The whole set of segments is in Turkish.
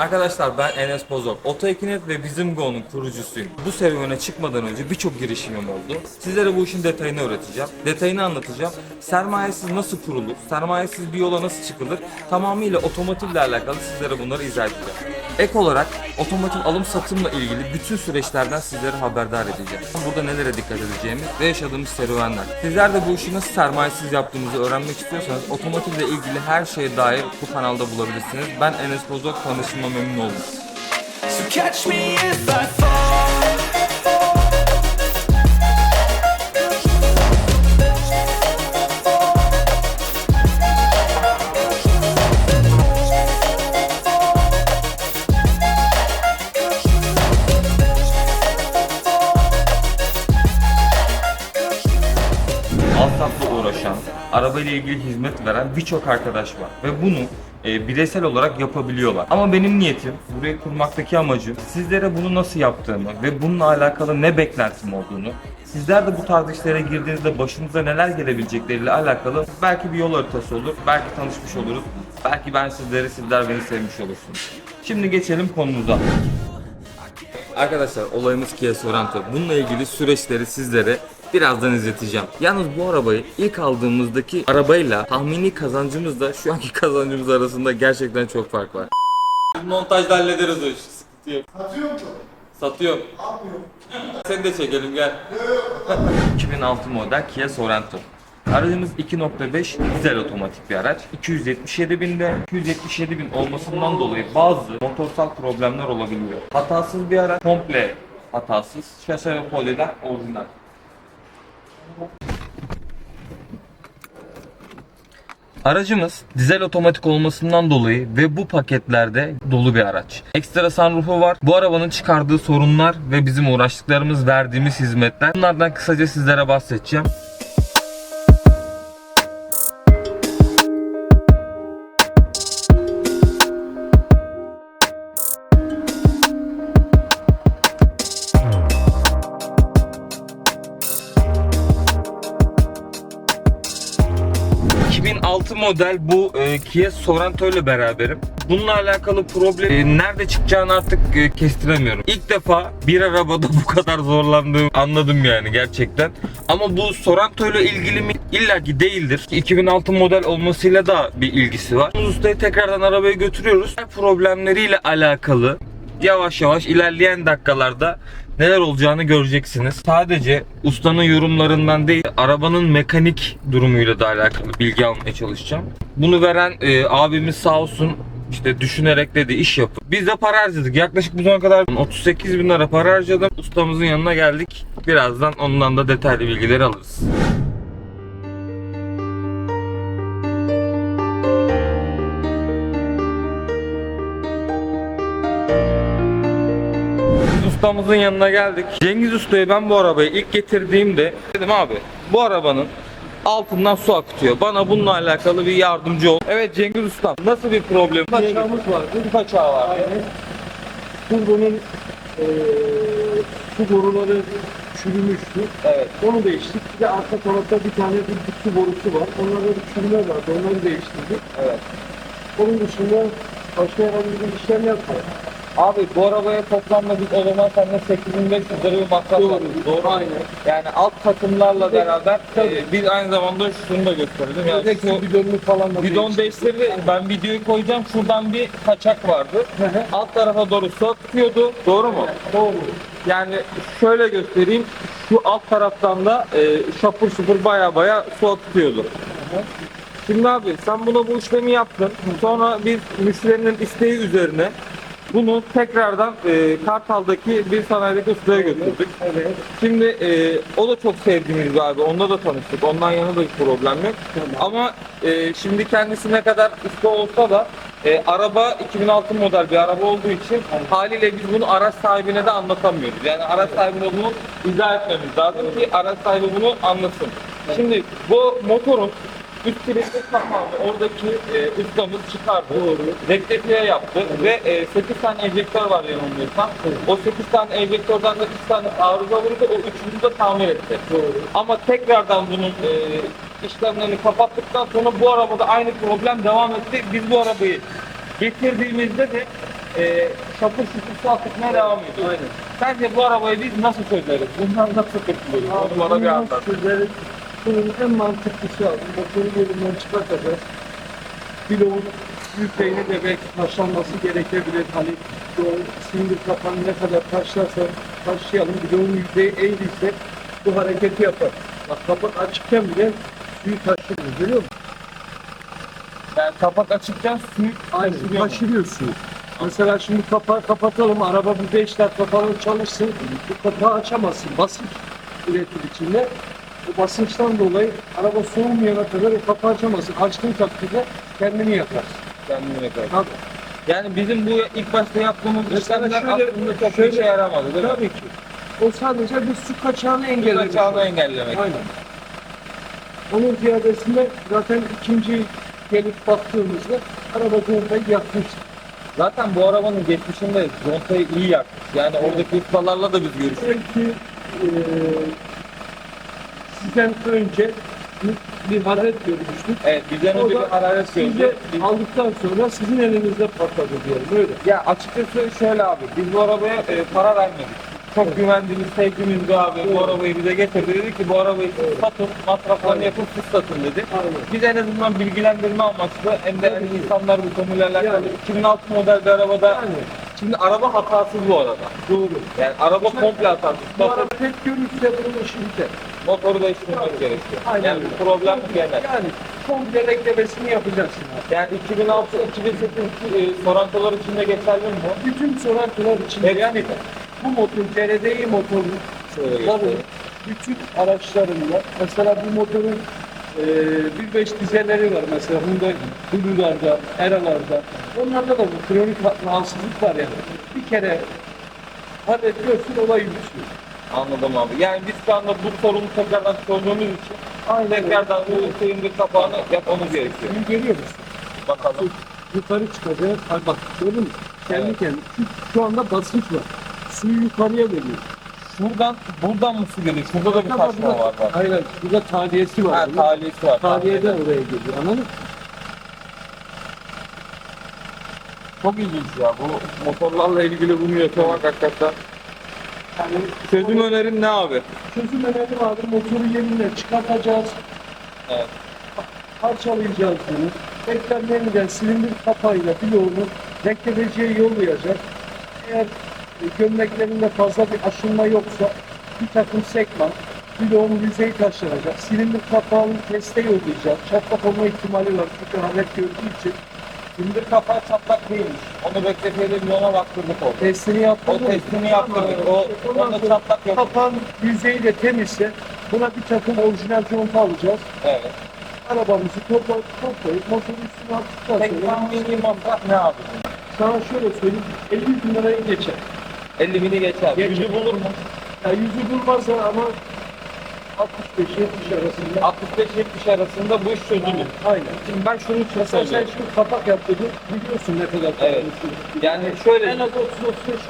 Arkadaşlar ben Enes Bozok. Otoekinet ve Bizimgo'nun kurucusuyum. Bu serüvene çıkmadan önce birçok girişimim oldu. Sizlere bu işin detayını öğreteceğim. Detayını anlatacağım. Sermayesiz nasıl kurulur? Sermayesiz bir yola nasıl çıkılır? Tamamıyla otomotivle alakalı sizlere bunları izah edeceğim. Ek olarak otomotiv alım satımla ilgili bütün süreçlerden sizleri haberdar edeceğim. Burada nelere dikkat edeceğimiz ve yaşadığımız serüvenler. Sizler de bu işi nasıl sermayesiz yaptığımızı öğrenmek istiyorsanız otomotivle ilgili her şeye dair bu kanalda bulabilirsiniz. Ben Enes Bozok, tanıştığıma memnun oldum. So catch me if I fall. Uğraşan, arabayla ilgili hizmet veren birçok arkadaş var. Ve bunu e, bireysel olarak yapabiliyorlar. Ama benim niyetim, burayı kurmaktaki amacım sizlere bunu nasıl yaptığımı ve bununla alakalı ne beklentim olduğunu, sizler de bu tarz işlere girdiğinizde başınıza neler gelebilecekleriyle alakalı belki bir yol haritası olur, belki tanışmış oluruz, belki ben sizleri, sizler beni sevmiş olursunuz. Şimdi geçelim konumuza. Arkadaşlar olayımız Kia Sorento. Bununla ilgili süreçleri sizlere birazdan izleteceğim. Yalnız bu arabayı ilk aldığımızdaki arabayla tahmini kazancımızla şu anki kazancımız arasında gerçekten çok fark var. Montajda hallederiz o işi. Sıkıntı yok. Satıyor musun? Satıyorum. Atmıyor. Seni de çekelim gel. 2006 model Kia Sorento. Aracımız 2.5 dizel otomatik bir araç. 277 binde 277 bin olmasından dolayı bazı motorsal problemler olabiliyor. Hatasız bir araç, komple hatasız. Şase ve poliler orijinal. Aracımız dizel otomatik olmasından dolayı ve bu paketlerde dolu bir araç. Ekstra sunroofu var. Bu arabanın çıkardığı sorunlar ve bizim uğraştıklarımız verdiğimiz hizmetler. Bunlardan kısaca sizlere bahsedeceğim. Model bu e, Kia Sorento ile beraberim. Bununla alakalı problem e, nerede çıkacağını artık e, kestiremiyorum. İlk defa bir arabada bu kadar zorlandığımı anladım yani gerçekten. Ama bu Sorento ile ilgili mi? İlla ki değildir. 2006 model olmasıyla da bir ilgisi var. Ustayı tekrardan arabaya götürüyoruz. Problemleriyle alakalı yavaş yavaş ilerleyen dakikalarda neler olacağını göreceksiniz. Sadece ustanın yorumlarından değil, arabanın mekanik durumuyla da alakalı bilgi almaya çalışacağım. Bunu veren e, abimiz sağ olsun işte düşünerek dedi iş yapın. Biz de para harcadık. Yaklaşık bu zamana kadar 38 bin lira para harcadım. Ustamızın yanına geldik. Birazdan ondan da detaylı bilgileri alırız. Ustamızın yanına geldik. Cengiz Usta'ya ben bu arabayı ilk getirdiğimde dedim abi bu arabanın altından su akıtıyor. Bana bununla alakalı bir yardımcı ol. Evet Cengiz Usta nasıl bir problem? Kaçağımız vardı. Bir kaçağı var. Aynen. Turbonun eee su boruları çürümüştü. Evet. Onu değiştik. Bir de arka tarafta bir tane bir su borusu var. Onlarda bir çürüme vardı. Onları değiştirdik. Evet. Onun dışında başka herhangi bir işlem yapmadık. Abi bu arabaya toplamda biz o zaman seninle 8500 lira bir masraf Doğru. yaptık. Doğru. Aynen. Yani alt takımlarla beraber e, biz aynı zamanda şunu da gösterelim. Yani Tek şu su bidonunu falan da bidon değiştirdik. değiştirdi. Ben videoyu koyacağım. Şuradan bir kaçak vardı. Hı hı. Alt tarafa doğru su akıyordu. Doğru mu? Doğru. Yani şöyle göstereyim. Şu alt taraftan da e, şapur şupur baya baya su akıtıyordu. Şimdi abi sen buna bu işlemi yaptın. Sonra biz müşterinin isteği üzerine bunu tekrardan e, Kartal'daki bir sanayideki ustaya götürdük. Evet. Şimdi e, o da çok sevdiğimiz bir abi. Onunla da tanıştık. Ondan yana da bir problem yok. Ama e, şimdi kendisi ne kadar usta olsa da e, araba 2006 model bir araba olduğu için haliyle biz bunu araç sahibine de anlatamıyoruz. Yani araç sahibine bunu izah etmemiz lazım ki araç sahibi bunu anlasın. Şimdi bu motorun üst kilitli kapağını oradaki e, ustamız çıkardı. Rektifiye yaptı ve e, 8 tane enjektör var yanılmıyorsam. O 8 tane enjektörden de 3 tane arıza vurdu. O üçünü de tamir etti. Ama tekrardan bunun e, işlemlerini kapattıktan sonra bu arabada aynı problem devam etti. Biz bu arabayı getirdiğimizde de e, şapır şupur su akıtmaya devam ediyor. Aynen. Sence bu arabayı biz nasıl çözeriz? Bundan nasıl kurtuluruz? Onu bana bir anlat. Bunun en mantıklısı abi. Motoru yerinden çıkartacağız. Bloğun yüzeyine de belki taşlanması gerekebilir. Hani o silindir kapağını ne kadar taşlarsa taşıyalım. Bloğun yüzeyi eğriyse bu hareketi yapar. Bak kapak açıkken bile suyu taşırıyor. Görüyor musun? Yani kapak açıkken suyu taşırıyor? Taşırıyor suyu. Mesela şimdi kapağı kapatalım. Araba bir 5 dakika falan çalışsın. Bu kapağı açamazsın. Basınç üretir içinde. Bu basınçtan dolayı araba soğumayana kadar o kapağı açamazsın. Açtığın takdirde kendini yakarsın. Kendini yakar. Tabii. Yani bizim bu ilk başta yaptığımız Mesela işlemler şöyle- aslında çok şöyle- işe yaramadı değil mi? Tabii ki. O sadece bir su kaçağını engellemek. Kaçağını engellemek. Aynen. Onun ziyadesinde zaten ikinci gelip baktığımızda araba contayı yakmıştı. Zaten bu arabanın geçmişinde contayı iyi yakmış. Yani oradaki ustalarla da biz görüştük. Belki eee sizden önce bir, hararet görmüştük. Evet bizden önce bir hararet. Biz- aldıktan sonra sizin elinizde patladı diyelim öyle. Ya açıkçası şöyle abi, biz bu arabaya e, para vermedik. Çok güvendiğimiz, sevdiğimiz bir abi bu arabayı bize getirdi. Dedi ki bu arabayı siz satın, masraflarını Aynen. yapıp siz satın dedi. Aynen. Biz en azından bilgilendirme amaçlı hem de hani Tabii ki. insanlar bu konuyla alakalı Yani. 2006 model bir arabada Yani şimdi araba hatasız bu arada. doğru. Yani araba komple hatasız. Bu Motor, araba tek görürse bunun işi biter. motoru değiştirmek gerekiyor. Aynen Yani öyle. bu problem genel. Yani komple reklamesini yapacaksın abi. Yani 2006 2008 e, Sorrento'lar için de geçerli mi bu? Bütün sorartılar için yani bu motor CRDI motoru Tabii. Bütün araçlarında mesela bu motorun e, 1.5 dizelleri var mesela Hyundai Blue'larda, Era'larda. Onlarda da bu kronik rahatsızlık var yani. Bir kere hallet görsün olay bitiyor. Anladım abi. Yani biz şu anda bu sorunu tekrardan çözdüğümüz için Aynen. tekrardan bu silindir kapağını yapmamız gerekiyor. Suyu görüyor musun? Bakalım. Yukarı çıkacak. Ay bak gördün mü? Kendi Evet. kendine. Şu, şu anda basınç var. Suyu yukarıya veriyor. Şuradan, buradan mı su geliyor? Şurada da bir taşma var bak. Hayır, hayır. Burada taliyesi var. Ha, bunun. talihsi var. Taliyeden oraya geliyor. Anladın mı? Çok ilginç ya. Bu motorlarla ilgili bunu yaşamak hakikaten. Yani Çözüm önerin ne abi? Çözüm önerim abi motoru yerinden çıkartacağız, Evet. parçalayacağız bunu. Eklemlerinden silindir kapağıyla bloğunu reklemeciye yollayacak. Eğer gömleklerinde fazla bir aşınma yoksa bir takım sekman, bloğun yüzeyi taşlanacak. Silindir kapağını teste yollayacak. Çatlak olma ihtimali var çünkü hareket gördüğü için. Silindir kapağı çatlak değilmiş. Onu bekletelim ona baktırdık oldu. Testini yaptırdık. O testini yaptırdık. O, onda çatlak yok. Kapağın yüzeyi de temizse buna bir takım orijinal conta alacağız. Evet. arabamızı toplayıp toplayıp motorun üstüne attıktan Tek sonra tahmini masraf ne abi? sana şöyle söyleyeyim 50 bin lirayı geçer. 50 bini geçer. Yüzü bulur mu? Ya yüzü bulmaz ama 65-70 arasında. 65-70 arasında bu iş çözülür. Aynen. Şimdi ben şunu için Mesela sen söylüyorum. şimdi kapak yaptırdın biliyorsun ne kadar Evet. veriyorsun. Yani şöyle En az 30-35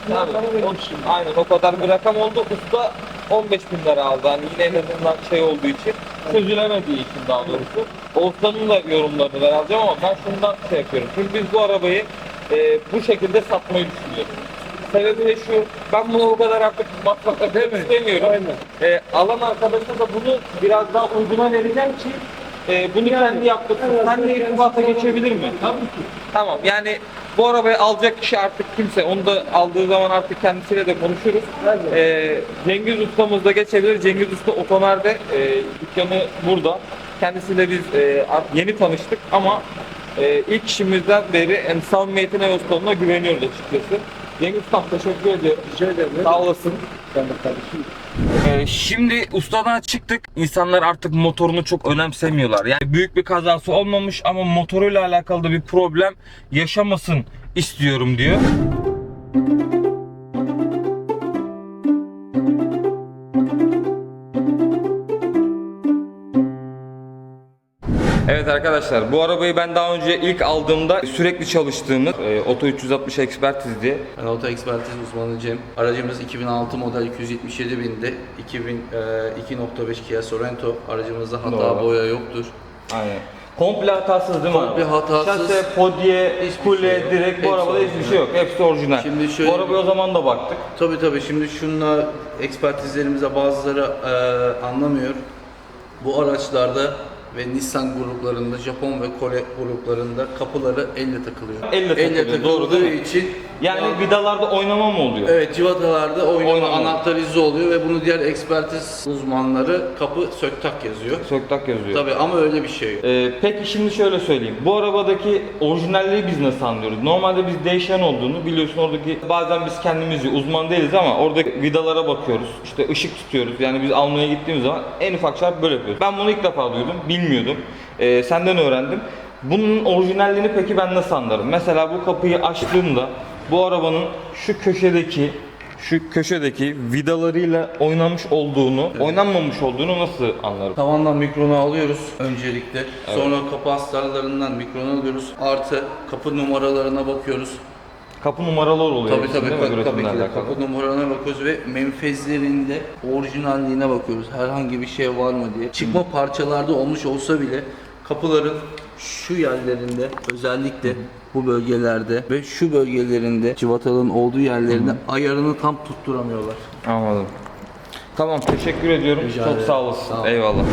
bin lira Tabii, para o, vermişsin. aynen o kadar bir rakam oldu. Usta 15 bin lira aldı. Hani yine en azından şey olduğu için çözülemediği için daha doğrusu. O ustanın da yorumlarını ben alacağım ama ben şundan şey yapıyorum. Çünkü biz bu arabayı e, bu şekilde satmayı düşünüyoruz. Sebebi de şu, ben bunu o kadar artık etmek istemiyorum. Aynen. E, alan arkadaşa da bunu biraz daha uyguna vereceğim ki e, bunu kendi yaptırsın. Sen de irtibata geçebilir mi? Tabii ki. Tamam yani bu arabayı alacak kişi artık kimse. Onu da aldığı zaman artık kendisiyle de konuşuruz. Ee, Cengiz ustamız da geçebilir. Cengiz Usta Otomer'de e, dükkanı burada. Kendisiyle biz e, yeni tanıştık ama e, ilk işimizden beri yani samimiyetine ve ustalığına güveniyoruz açıkçası. Cengiz Ustam teşekkür ediyorum. Rica ederim. Sağ olasın. Ben de kardeşim. Ee, şimdi ustadan çıktık. İnsanlar artık motorunu çok önemsemiyorlar. Yani büyük bir kazası olmamış ama motoruyla alakalı da bir problem yaşamasın istiyorum diyor. Arkadaşlar bu arabayı ben daha önce ilk aldığımda sürekli çalıştığımız e, Oto 360 Expertiz diye Ben Auto Ekspertiz uzmanı Cem. Aracımız 2006 model 277 binde. 2000 e, 2.5 Kia Sorento. Aracımızda hata Doğru. boya yoktur. Aynen. Komple hatasız değil mi? Komple hatasız. Şase, podye, Hiçbir kule, şey yok. direkt bu Hepsi arabada hiçbir orijinal. şey yok. Hepsi orijinal. Şimdi şöyle- Bu arabaya o zaman da baktık. Tabii tabii şimdi şunla ekspertizlerimize bazıları e, anlamıyor. Bu araçlarda ve Nissan gruplarında, Japon ve Kore gruplarında kapıları elle takılıyor. Elle takılıyor, doğru değil mi? için Yani vidalarda oynama mı oluyor? Evet civatalarda oynama, Oynama. anahtar izi oluyor ve bunu diğer ekspertiz uzmanları kapı sök tak yazıyor. Söktak yazıyor. Tabii ama öyle bir şey yok. Ee, peki şimdi şöyle söyleyeyim. Bu arabadaki orijinalliği biz nasıl anlıyoruz? Normalde biz değişen olduğunu biliyorsun oradaki bazen biz kendimiz uzman değiliz ama oradaki vidalara bakıyoruz. İşte ışık tutuyoruz. Yani biz almaya gittiğimiz zaman en ufak çarp böyle yapıyoruz. Ben bunu ilk defa duydum. Bilmiyordum. Ee, senden öğrendim. Bunun orijinalliğini peki ben nasıl anlarım? Mesela bu kapıyı açtığımda bu arabanın şu köşedeki şu köşedeki vidalarıyla oynanmış olduğunu, oynanmamış olduğunu nasıl anlarım? Tavandan mikronu alıyoruz öncelikle. Sonra kapı astarlarından mikronu alıyoruz. Artı kapı numaralarına bakıyoruz. Kapı numaralar oluyor. Tabii tabii mi? tabii, tabii ki de alakalı. kapı numaralarına bakıyoruz ve menfezlerinde orijinalliğine bakıyoruz. Herhangi bir şey var mı diye. Çıkma parçalarda olmuş olsa bile kapıların şu yerlerinde özellikle bu bölgelerde ve şu bölgelerinde civataların olduğu yerlerinde ayarını tam tutturamıyorlar. Anladım. Tamam teşekkür ediyorum. Rica Çok ederim. sağ olasın. Sağ ol. Eyvallah.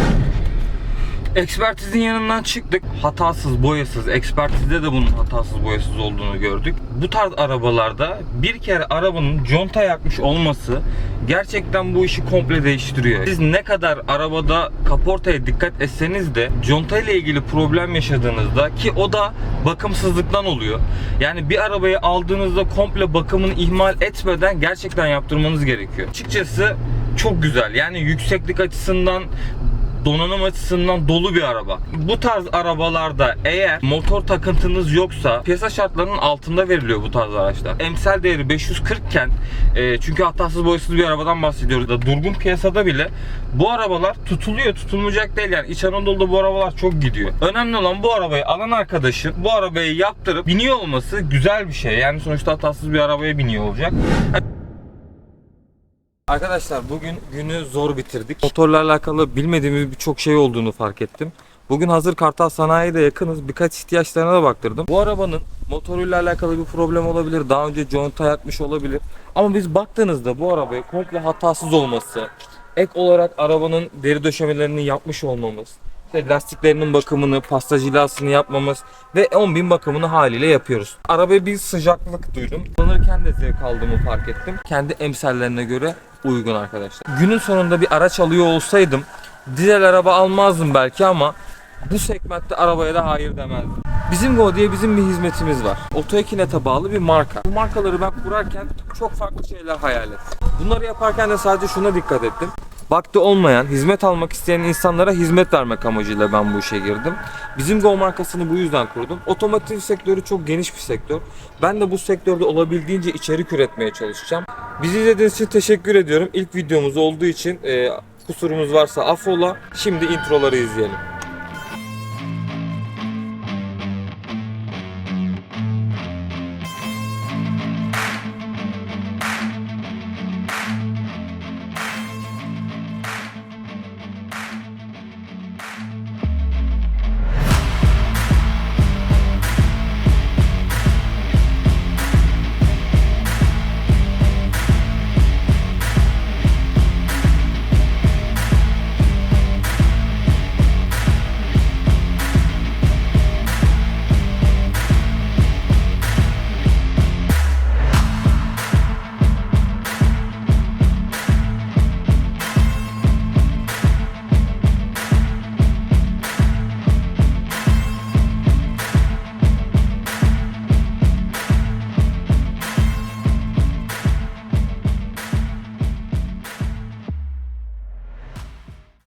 Ekspertizin yanından çıktık. Hatasız, boyasız. Ekspertizde de bunun hatasız, boyasız olduğunu gördük. Bu tarz arabalarda bir kere arabanın conta yakmış olması gerçekten bu işi komple değiştiriyor. Siz ne kadar arabada kaportaya dikkat etseniz de conta ile ilgili problem yaşadığınızda ki o da bakımsızlıktan oluyor. Yani bir arabayı aldığınızda komple bakımını ihmal etmeden gerçekten yaptırmanız gerekiyor. Açıkçası çok güzel. Yani yükseklik açısından donanım açısından dolu bir araba. Bu tarz arabalarda eğer motor takıntınız yoksa piyasa şartlarının altında veriliyor bu tarz araçlar. Emsal değeri 540 iken e, çünkü hatasız boyasız bir arabadan bahsediyoruz da durgun piyasada bile bu arabalar tutuluyor tutulmayacak değil yani İç Anadolu'da bu arabalar çok gidiyor. Önemli olan bu arabayı alan arkadaşın bu arabayı yaptırıp biniyor olması güzel bir şey. Yani sonuçta hatasız bir arabaya biniyor olacak. Arkadaşlar bugün günü zor bitirdik. Motorla alakalı bilmediğimiz birçok şey olduğunu fark ettim. Bugün hazır Kartal Sanayi'ye de yakınız. Birkaç ihtiyaçlarına da baktırdım. Bu arabanın motoruyla alakalı bir problem olabilir. Daha önce conta yakmış olabilir. Ama biz baktığınızda bu arabaya komple hatasız olması, ek olarak arabanın deri döşemelerini yapmış olmamız, işte lastiklerinin bakımını, pasta cilasını yapmamız ve 10.000 bakımını haliyle yapıyoruz. Arabaya bir sıcaklık duydum. Kullanırken de zevk aldığımı fark ettim. Kendi emsallerine göre uygun arkadaşlar. Günün sonunda bir araç alıyor olsaydım dizel araba almazdım belki ama bu segmentte arabaya da hayır demezdim. Bizim Go diye bizim bir hizmetimiz var. Otoekinete bağlı bir marka. Bu markaları ben kurarken çok farklı şeyler hayal ettim. Bunları yaparken de sadece şuna dikkat ettim. Vakti olmayan, hizmet almak isteyen insanlara hizmet vermek amacıyla ben bu işe girdim. Bizim Go markasını bu yüzden kurdum. Otomotiv sektörü çok geniş bir sektör. Ben de bu sektörde olabildiğince içerik üretmeye çalışacağım. Bizi izlediğiniz için teşekkür ediyorum. İlk videomuz olduğu için e, kusurumuz varsa affola. Şimdi introları izleyelim.